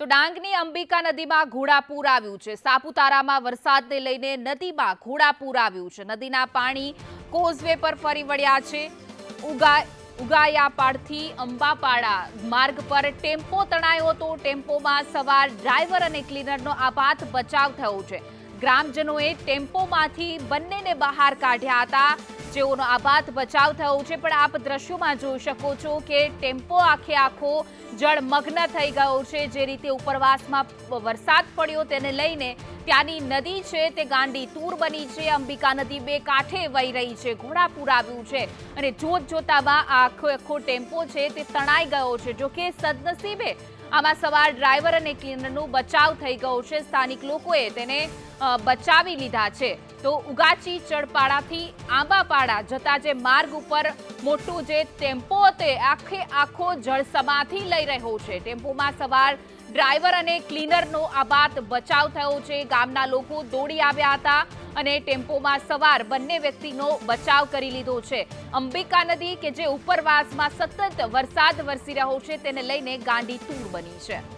તો ડાંગની અંબિકા નદીમાં ઘોડાપૂર આવ્યું છે. સાપુતારામાં વરસાદને લઈને નદીમાં ઘોડાપૂર આવ્યું છે. નદીના પાણી કોઝવે પર ફરી વળ્યા છે. ઉગા, ઉગાયાપાડથી અંબાપાડા માર્ગ પર ટેમ્પો તણાયો હતો. ટેમ્પોમાં સવાર ડ્રાઈવર અને ક્લીનરનો આપાત બચાવ થયો છે. ગ્રામજનોએ ટેમ્પોમાંથી બંનેને બહાર કાઢ્યા હતા. જેઓનો આબાદ બચાવ થયો છે, પણ આપ દ્રશ્યોમાં જોઈ શકો છો કે ટેમ્પો આખે આખો જળમગ્ન થઈ ગયો છે. જે રીતે ઉપરવાસમાં વરસાદ પડ્યો તેને લઈને ત્યાંની નદી છે તે ગાંડી તૂર બની છે. અંબિકા નદી બે કાંઠે વહી રહી છે, ઘોડાપુર આવ્યું છે અને જોત જોતામાં આખો આખો ટેમ્પો છે તે તણાઈ ગયો છે. જો કે સદનસીબે આમાં સવાર ડ્રાઈવર અને ક્લીનરનો બચાવ થઈ ગયો છે. સ્થાનિક લોકોએ તેને બચાવી લીધા છે. તો ઉગાચી ચડપાડાથી આંબાપાડા જતા જે માર્ગ ઉપર મોટું જે ટેમ્પો તે આખે આખો જળસમાથી લઈ રહ્યો છે. ટેમ્પોમાં સવાર ડ્રાઈવર અને ક્લીનરનો આબાદ બચાવ થયો છે. ગામના લોકો દોડી આવ્યા હતા. અને ટેમ્પોમાં સવાર બંને વ્યક્તિનો બચાવ કરી લીધો છે. અંબિકા નદી કે જે ઉપરવાસમાં સતત વરસાદ વરસી રહ્યો છે, તેને લઈને ગાંડી તૂર બની છે.